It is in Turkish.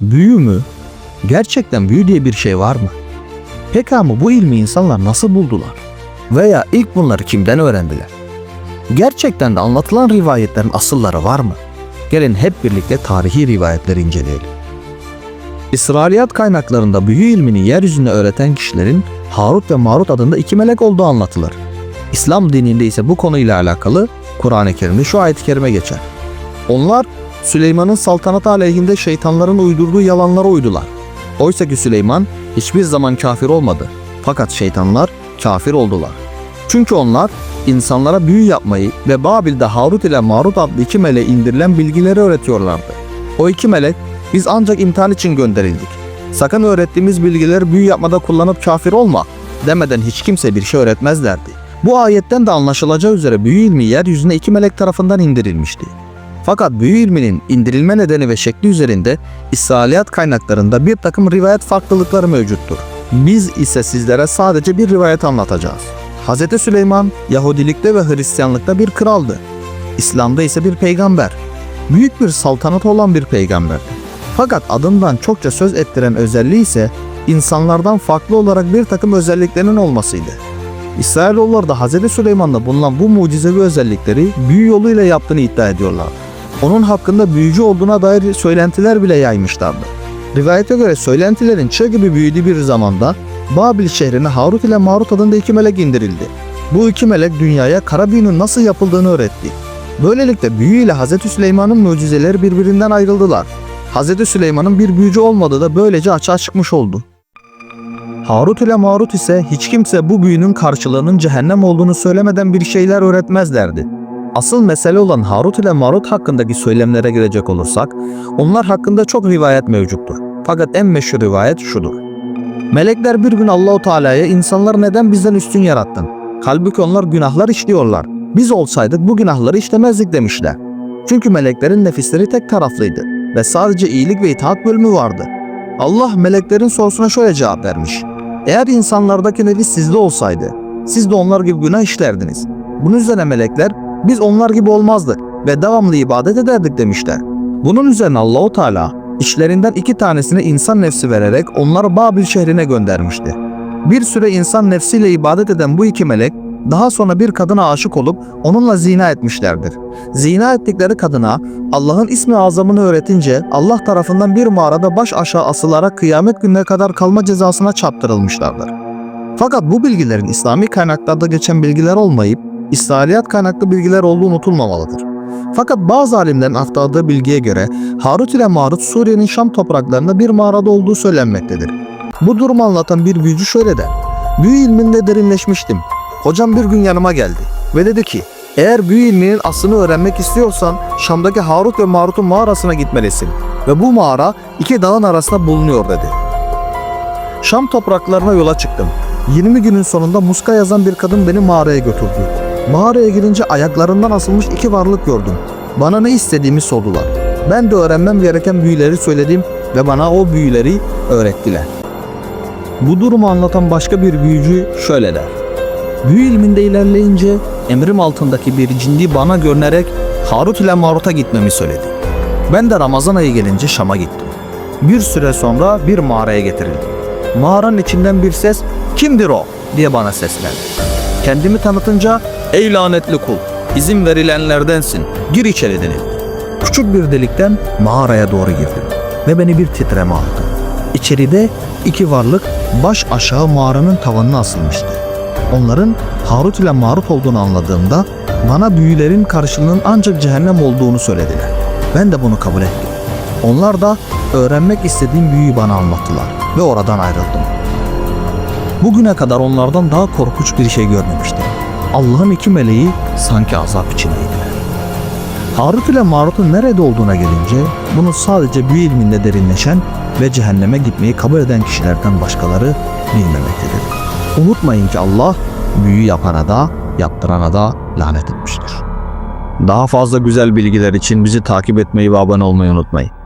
Büyü mü? Gerçekten büyü diye bir şey var mı? Peki ama bu ilmi insanlar nasıl buldular? Veya ilk bunları kimden öğrendiler? Gerçekten de anlatılan rivayetlerin asılları var mı? Gelin hep birlikte tarihi rivayetleri inceleyelim. İsrailiyat kaynaklarında büyü ilmini yeryüzüne öğreten kişilerin Harut ve Marut adında iki melek olduğu anlatılır. İslam dininde ise bu konuyla alakalı Kur'an-ı Kerim'de şu ayet-i kerime geçer. Onlar Süleyman'ın saltanatı aleyhinde şeytanların uydurduğu yalanlara uydular. Oysa ki Süleyman hiçbir zaman kafir olmadı. Fakat şeytanlar kafir oldular. Çünkü onlar insanlara büyü yapmayı ve Babil'de Harut ile Marut adlı iki meleğe indirilen bilgileri öğretiyorlardı. O iki melek biz ancak imtihan için gönderildik. Sakın öğrettiğimiz bilgileri büyü yapmada kullanıp kafir olma demeden hiç kimse bir şey öğretmezlerdi. Bu ayetten de anlaşılacağı üzere büyü ilmi yeryüzüne iki melek tarafından indirilmişti. Fakat büyü ilminin indirilme nedeni ve şekli üzerinde İsrailiyat kaynaklarında bir takım rivayet farklılıkları mevcuttur. Biz ise sizlere sadece bir rivayet anlatacağız. Hz. Süleyman Yahudilikte ve Hristiyanlıkta bir kraldı. İslam'da ise bir peygamber. Büyük bir saltanat olan bir peygamberdi. Fakat adından çokça söz ettiren özelliği ise insanlardan farklı olarak bir takım özelliklerinin olmasıydı. İsrailoğulları da Hz. Süleyman'da bulunan bu mucizevi özellikleri büyü yoluyla yaptığını iddia ediyorlar. Onun hakkında büyücü olduğuna dair söylentiler bile yaymışlardı. Rivayete göre söylentilerin çığ gibi büyüdüğü bir zamanda Babil şehrine Harut ile Marut adında iki melek indirildi. Bu iki melek dünyaya kara büyünün nasıl yapıldığını öğretti. Böylelikle büyü ile Hz. Süleyman'ın mucizeleri birbirinden ayrıldılar. Hz. Süleyman'ın bir büyücü olmadığı da böylece açığa çıkmış oldu. Harut ile Marut ise hiç kimse bu büyünün karşılığının cehennem olduğunu söylemeden bir şeyler öğretmezlerdi. Asıl mesele olan Harut ile Marut hakkındaki söylemlere gelecek olursak, onlar hakkında çok rivayet mevcuttur. Fakat en meşhur rivayet şudur. Melekler bir gün Allahu Teala'ya insanları neden bizden üstün yarattın? Halbuki onlar günahlar işliyorlar. Biz olsaydık bu günahları işlemezdik demişler. Çünkü meleklerin nefisleri tek taraflıydı ve sadece iyilik ve itaat bölümü vardı. Allah meleklerin sorusuna şöyle cevap vermiş. Eğer insanlardaki nefis sizde olsaydı, siz de onlar gibi günah işlerdiniz. Bunun üzerine melekler, biz onlar gibi olmazdık ve devamlı ibadet ederdik demişler. Bunun üzerine Allahu Teala işlerinden iki tanesine insan nefsi vererek onları Babil şehrine göndermişti. Bir süre insan nefsiyle ibadet eden bu iki melek daha sonra bir kadına aşık olup onunla zina etmişlerdir. Zina ettikleri kadına Allah'ın ismi azamını öğretince Allah tarafından bir mağarada baş aşağı asılarak kıyamet gününe kadar kalma cezasına çarptırılmışlardır. Fakat bu bilgilerin İslami kaynaklarda geçen bilgiler olmayıp İsrailiyat kaynaklı bilgiler olduğu unutulmamalıdır. Fakat bazı alimlerin aktardığı bilgiye göre Harut ile Marut Suriye'nin Şam topraklarında bir mağarada olduğu söylenmektedir. Bu durumu anlatan bir büyücü şöyle der. Büyü ilminde derinleşmiştim. Hocam bir gün yanıma geldi ve dedi ki eğer büyü ilminin aslını öğrenmek istiyorsan Şam'daki Harut ve Marut'un mağarasına gitmelisin ve bu mağara iki dağın arasında bulunuyor dedi. Şam topraklarına yola çıktım. 20 günün sonunda muska yazan bir kadın beni mağaraya götürdü. Mağaraya girince ayaklarından asılmış iki varlık gördüm. Bana ne istediğimi sordular. Ben de öğrenmem gereken büyüleri söyledim ve bana o büyüleri öğrettiler. Bu durumu anlatan başka bir büyücü şöyle der. Büyü ilminde ilerleyince emrim altındaki bir cindi bana görünerek Harut ile Marut'a gitmemi söyledi. Ben de Ramazan ayı gelince Şam'a gittim. Bir süre sonra bir mağaraya getirildim. Mağaranın içinden bir ses kimdir o diye bana seslendi. Kendimi tanıtınca ey lanetli kul izin verilenlerdensin gir içeri denildi. Küçük bir delikten mağaraya doğru girdim ve beni bir titreme aldı. İçeride iki varlık baş aşağı mağaranın tavanına asılmıştı. Onların Harut ile Marut olduğunu anladığımda bana büyülerin karşılığının ancak cehennem olduğunu söylediler. Ben de bunu kabul ettim. Onlar da öğrenmek istediğim büyüyü bana anlattılar ve oradan ayrıldım. Bugüne kadar onlardan daha korkunç bir şey görmemiştim. Allah'ın iki meleği sanki azap içindeydiler. Harut ile Marut'un nerede olduğuna gelince bunu sadece büyü ilminde derinleşen ve cehenneme gitmeyi kabul eden kişilerden başkaları bilmemektedir. Unutmayın ki Allah büyü yapana da yaptırana da lanet etmiştir. Daha fazla güzel bilgiler için bizi takip etmeyi ve abone olmayı unutmayın.